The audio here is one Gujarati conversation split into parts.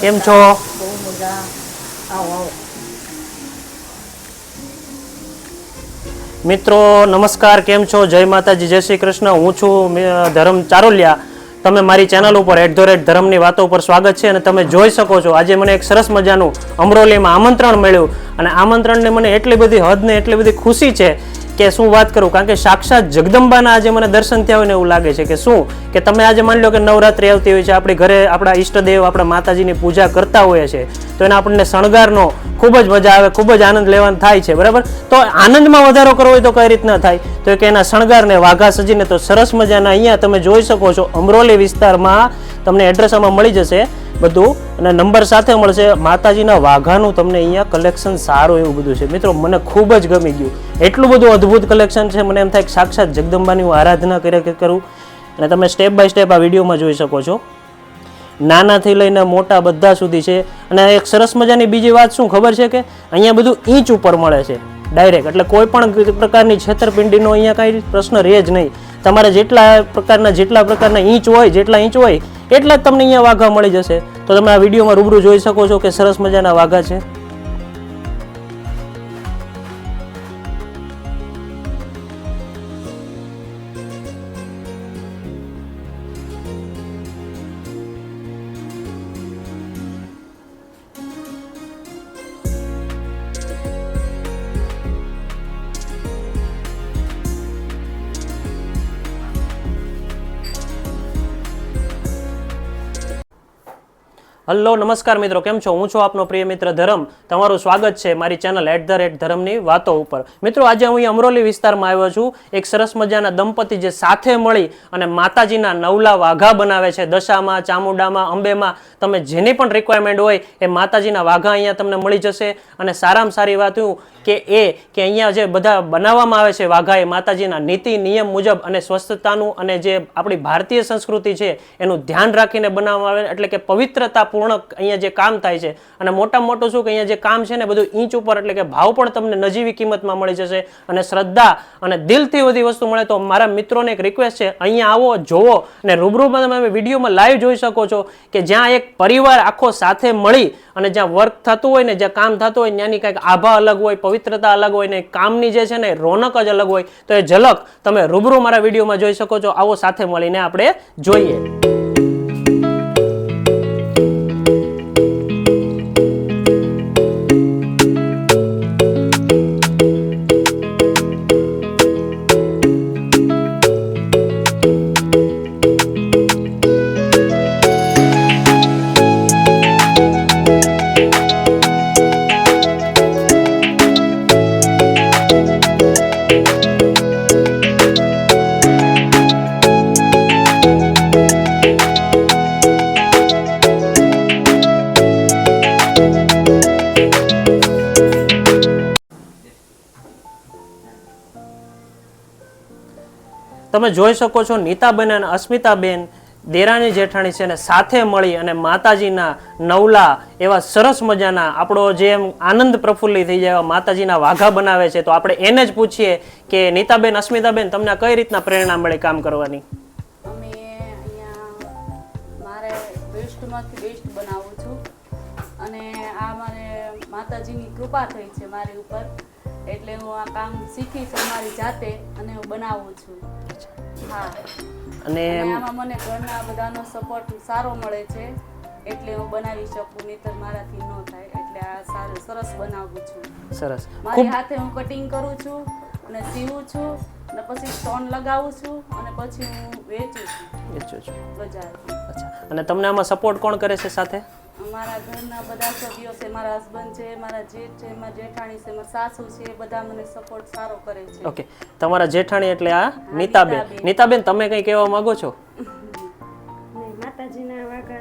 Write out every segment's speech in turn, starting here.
કેમ છો? મિત્રો નમસ્કાર. કેમ છો? જય માતાજી જય શ્રી કૃષ્ણ. હું છું ધરમ ચારોલિયા. તમે મારી ચેનલ ઉપર એટ ધ રેટ ધર્મની વાતો ઉપર સ્વાગત છે અને તમે જોઈ શકો છો. આજે મને એક સરસ મજાનું અમરોલીમાં આમંત્રણ મળ્યું. અને આમંત્રણને મને એટલી બધી હદ ને એટલી બધી ખુશી છે કે શું વાત કરું? કારણ કે સાક્ષાત જગદંબાના આજે મને દર્શન થયા હોય ને એવું લાગે છે કે શું? કે તમે આજે માની લો કે નવરાત્રી આવતી હોય છે, આપણી ઘરે આપણા ઈષ્ટદેવ, આપણા માતાજીની પૂજા કરતા હોઈએ છે, તો એને આપણને શણગારનો ખૂબ જ મજા આવે, ખૂબ જ આનંદ લેવાનો થાય છે, બરાબર? તો આનંદમાં વધારો કરવો હોય તો કઈ રીતના થાય? તો કે એના શણગારને વાઘા સજીને તો સરસ મજાના અહીંયા તમે જોઈ શકો છો, અમરોલી વિસ્તારમાં તમને એડ્રેસ આમાં મળી જશે. બધું અને નંબર સાથે મળશે. માતાજીના વાઘાનું તમને અહીંયા કલેક્શન સારું એવું બધું છે. મિત્રો, મને ખૂબ જ ગમી ગયું. એટલું બધું અદ્ભુત કલેક્શન છે. મને એમ થાય સાક્ષાત જગદંબાની હું આરાધના કરે કે કરું. અને તમે સ્ટેપ બાય સ્ટેપ આ વિડીયોમાં જોઈ શકો છો. નાનાથી લઈને મોટા બધા સુધી છે. અને એક સરસ મજાની બીજી વાત શું ખબર છે કે અહીંયા બધું ઈંચ ઉપર મળે છે. ડાયરેક્ટ એટલે કોઈ પણ પ્રકારની છેતરપિંડીનો અહીંયા કાંઈ પ્રશ્ન રહે જ નહીં. તમારે જેટલા પ્રકારના જેટલા પ્રકારના ઈંચ હોય, જેટલા ઇંચ હોય એટલા જ તમને અહીંયા વાઘા મળી જશે. તો તમે આ વિડીયોમાં રૂબરૂ જોઈ શકો છો કે સરસ મજાના વાઘા છે. હલો, નમસ્કાર મિત્રો, કેમ છો? હું છું આપનો પ્રિય મિત્ર ધરમ. તમારું સ્વાગત છે મારી ચેનલ એટ ધ રેટ ધરમની વાતો ઉપર. મિત્રો, આજે હું અમરોલી વિસ્તારમાં આવ્યો છું. એક સરસ મજાના દંપતી જે સાથે મળી અને માતાજીના નવલા વાઘા બનાવે છે. દશામાં, ચામુંડામાં, અંબેમાં, તમે જેની પણ રિક્વાયરમેન્ટ હોય એ માતાજીના વાઘા અહીંયા તમને મળી જશે. અને સારામાં સારી વાત કે એ કે અહીંયા જે બધા બનાવવામાં આવે છે વાઘા, એ માતાજીના નીતિ, નિયમ મુજબ અને સ્વસ્થતાનું અને જે આપણી ભારતીય સંસ્કૃતિ છે, એનું ધ્યાન રાખીને બનાવવામાં આવે, એટલે કે પવિત્રતાપૂર્ણ અહીંયા જે કામ થાય છે. અને મોટામાં મોટું શું કે અહીંયા જે કામ છે ને બધું ઇંચ ઉપર એટલે કે ભાવ પણ તમને નજીવી કિંમતમાં મળી જશે. અને શ્રદ્ધા અને દિલથી બધી વસ્તુ મળે તો મારા મિત્રોને એક રિક્વેસ્ટ છે, અહીંયા આવો, જોવો અને રૂબરૂમાં તમે વિડીયોમાં લાઈવ જોઈ શકો છો કે જ્યાં એક પરિવાર આખો સાથે મળી અને જ્યાં વર્ક થતું હોય ને જ્યાં કામ થતું હોય ત્યાંની કંઈક આભા અલગ હોય, પવિત્રતા અલગ હોય ને કામની જે છે ને રોનક જ અલગ હોય, તો એ ઝલક તમે રૂબરૂ મારા વિડીયોમાં જોઈ શકો છો. આવો સાથે મળીને આપણે જોઈએ. તમે જોઈ શકો છો નીતાબેન અને અસ્મિતાબેન દેરાણી જેઠાણી છે ને સાથે મળી અને માતાજીના નવલા એવા સરસ મજાના આપણો જે આનંદ પ્રફુલ્લિત થઈ જાય માતાજીના વાઘા બનાવે છે. તો આપણે એને જ પૂછીએ કે નીતાબેન, અસ્મિતાબેન, તમને કઈ રીતના પ્રેરણા મળે કામ કરવાની? માતાજીની કૃપા થઈ છે મારી ઉપર. એટલે હું આ કામ શીખી છે મારી જાતે અને હું બનાવું છું. હા. અને આમાં મને ઘરના બધાનો સપોર્ટ સારો મળે છે. એટલે હું બનાવી શકું નહીતર મારાથી ન થાય. એટલે આ સારું સરસ બનાવું છું. સરસ. મારી હાથે હું કટિંગ કરું છું અને સીવું છું અને પછી સ્ટોન લગાવું છું અને પછી હું વેચું છું. વેચું છું. બજાર અચ્છા. અને તમને આમાં સપોર્ટ કોણ કરે છે સાથે? મારા ઘરના બધા સભ્યો છે મારા હસબન્ડ છે મારા જેઠ છે મારા જેઠાણી છે મારા સાસુ છે એ બધા મને સપોર્ટ સારો કરે છે. ઓકે તમારા જેઠાણી એટલે આ નીતાબેન. નીતાબેન. તમે કંઈ કહેવા માંગો છો? માતાજીના વાઘા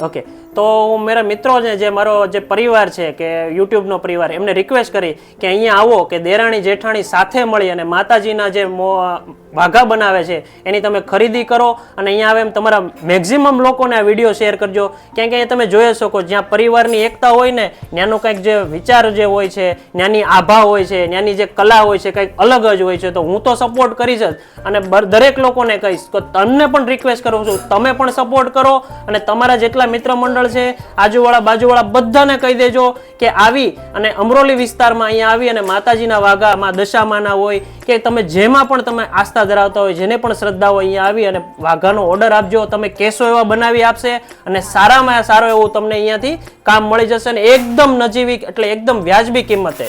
ઓકે તો હું મારા મિત્રો છે જે મારો જે પરિવાર છે કે યુટ્યુબનો પરિવાર એમને રિક્વેસ્ટ કરી કે અહીંયા આવો કે દેરાણી જેઠાણી સાથે મળી અને માતાજીના જે મો- વાઘા બનાવે છે, એની તમે ખરીદી કરો અને અહીંયા આવે એમ તમારા મેક્ઝિમમ લોકોને આ વીડિયો શેર કરજો. કેમ કે એ તમે જોઈ શકો જ્યાં પરિવારની એકતા હોય ને, ત્યાંનો કંઈક જે વિચાર જે હોય છે, ત્યાંની આભા હોય છે, ત્યાંની જે કલા હોય છે, કંઈક અલગ જ હોય છે. તો હું તો સપોર્ટ કરીશ જ. અને દરેક લોકોને કહીશ તો તમને પણ રિક્વેસ્ટ કરું છું, તમે પણ સપોર્ટ કરો અને તમારા જેટલા મિત્ર મંડળ છે, આજુવાળા, બાજુવાળા બધાને કહી દેજો કે આવી અને અમરોલી વિસ્તારમાં અહીંયા આવી અને માતાજીના વાઘા, માં દશામાના હોય કે તમે જેમાં પણ તમે આસ્થા ધરાવતા હોય જેને પણ શ્રદ્ધા હોય અહીંયા આવી અને વાઘાનો ઓર્ડર આપજો તમે કેસો એવા બનાવી આપશે અને સારામાં સારો એવું તમને અહીંયાથી કામ મળી જશે અને એકદમ નજીવી એટલે એકદમ વ્યાજબી કિંમતે.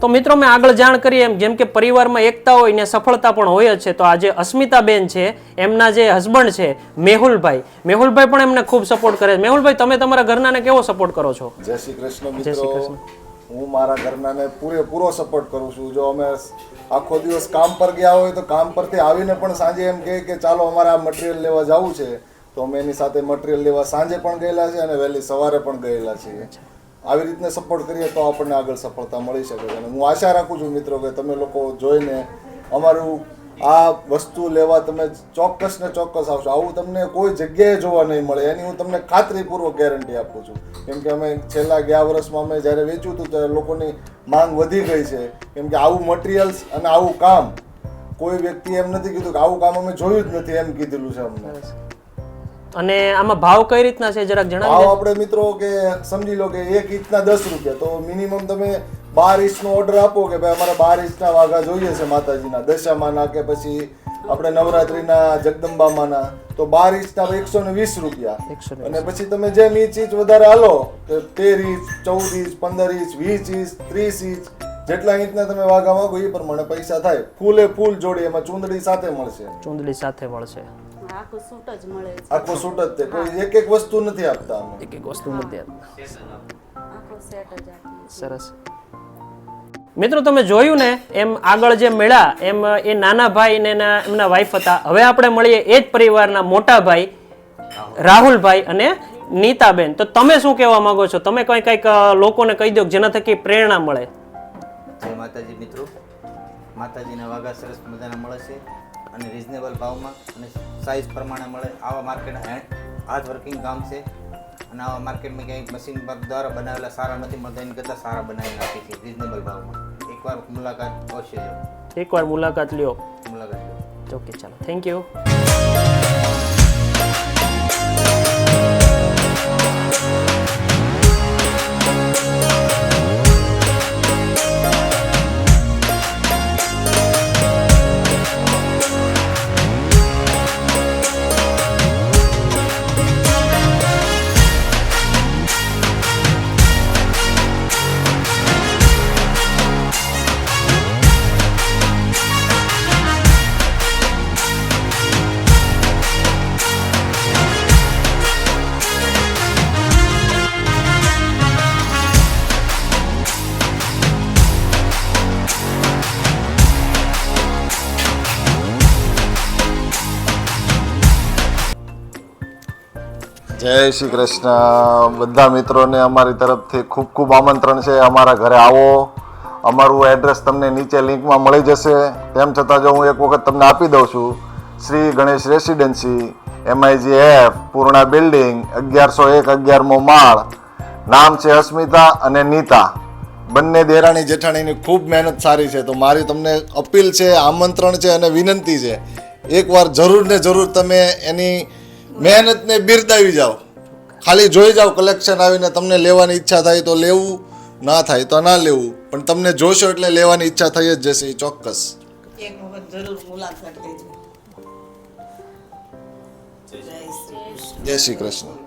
તો મિત્રો મેં આગળ જાણ કરી એમ જેમ કે પરિવારમાં એકતા હોય ને સફળતા પણ હોય જ છે તો આજે અસ્મિતાબેન છે એમના જે હસબન્ડ છે મેહુલભાઈ. મેહુલભાઈ પણ એમને ખૂબ સપોર્ટ કરે છે. મેહુલભાઈ તમે તમારા ઘરનાને કેવો સપોર્ટ કરો છો? જય શ્રી કૃષ્ણ મિત્રો. હું મારા ઘરનાને પૂરેપૂરો સપોર્ટ કરું છું. જો અમે આખો દિવસ કામ પર ગયા હોય તો કામ પરથી આવીને પણ સાંજે એમ કહે કે ચાલો અમારે આ મટીરિયલ લેવા જવું છે. તો અમે એની સાથે મટીરિયલ લેવા સાંજે પણ ગયેલા છે અને વહેલી સવારે પણ ગયેલા છીએ. આવી રીતને સપોર્ટ કરીએ તો આપણને આગળ સફળતા મળી શકે છે. અને હું આશા રાખું છું મિત્રો કે તમે લોકો જોઈને અમારું આ વસ્તુ લેવા તમે ચોક્કસ ને ચોક્કસ આવશો. આવું તમને કોઈ જગ્યાએ જોવા નહીં મળે. એની હું તમને ખાતરીપૂર્વક ગેરંટી આપું છું. કેમ કે અમે છેલ્લા ગયા વર્ષમાં અમે જ્યારે વેચ્યું હતું ત્યારે લોકોની માંગ વધી ગઈ છે. કેમ કે આવું મટીરિયલ્સ અને આવું કામ કોઈ વ્યક્તિ એમ નથી કીધું કે આવું કામ અમે જોયું જ નથી એમ કીધેલું છે અમને. અને આમાં ભાવ કઈ રીતના છે? જરાક જણાવો આપણે મિત્રો કે સમજી લો કે એક ઇંચના દસ રૂપિયા. તો મિનિમમ તમે બાર ઇંચનો ઓર્ડર આપો કે ભાઈ અમારે બાર ઇંચના વાઘા જોઈએ છે માતાજીના. દશામાના કે પછી આપણે નવરાત્રીના જગદંબામાના. તો બાર ઇંચના એકસો ને વીસ રૂપિયા. એકસો અને પછી તમે જેમ ઇંચ ઇંચ વધારે હાલો કે તેર ઇંચ ચૌદ ઇંચ પંદર ઇંચ વીસ ઇંચ ત્રીસ ઇંચ જેટલા ઇંચના તમે વાઘા માંગો એ પ્રમાણે પૈસા થાય. ફૂલે ફૂલ જોડી એમાં ચૂંદડી સાથે મળશે. ચૂંદડી સાથે મળશે. આખો સૂટ જ મળે છે. આખો સૂટ જ તે. કોઈ એક એક વસ્તુ નથી આપતા અમે. એક એક વસ્તુ નથી આપતા. આખો સેટ જ સરસ. મિત્રો, તમે જોયું ને, એમ આગળ જે મળ્યા એમ એ નાના ભાઈ ને એમના વાઈફ હતા. હવે આપણે મળીએ એ જ પરિવારના મોટા ભાઈ, રાહુલભાઈ અને નીતાબેન. તો તમે શું કહેવા માંગો છો? તમે કઈ કંઈક લોકોને કહી દો જેના થકી પ્રેરણા મળે. જય માતાજી મિત્રો. માતાજીના વાઘા સરસ મજાના મળે છે અને રિઝનેબલ ભાવમાં અને સાઇઝ પ્રમાણે મળે. આવા માર્કેટ હાથ વર્કિંગ કામ છે. અને આવા માર્કેટમાં ક્યાંય મશીન પર દ્વારા બનાવેલા સારા નથી મળતા એની કરતાં સારા બનાવી નાખે છે રિઝનેબલ ભાવમાં. એકવાર મુલાકાત અવશ્ય લો એકવાર મુલાકાત લ્યો. મુલાકાત ઓકે ચાલો. થેન્ક યુ જય શ્રી કૃષ્ણ. બધા મિત્રોને અમારી તરફથી ખૂબ ખૂબ આમંત્રણ છે. અમારા ઘરે આવો. અમારું એડ્રેસ તમને નીચે લિંકમાં મળી જશે. તેમ છતાં જો હું એક વખત તમને આપી દઉં છું, Shri Ganesh residency MIG F Purna building અગિયારસો એક, અગિયારમો માળ. નામ છે અસ્મિતા અને નીતા. બંને દેરાણી જેઠાણીની ખૂબ મહેનત સારી છે. તો મારી તમને અપીલ છે, આમંત્રણ છે અને વિનંતી છે. એકવાર જરૂર ને જરૂર તમે એની મહેનતને બિરદાવી જાઓ. ખાલી જોઈ જાઓ કલેક્શન આવીને તમને લેવાની ઈચ્છા થાય તો લેવું ના થાય તો ના લેવું. પણ તમને જોશો એટલે લેવાની ઈચ્છા થઈ જ જશે એ ચોક્કસ. એક વખત જરૂર મુલાકાત લેજો. જય શ્રી જય શ્રી કૃષ્ણ.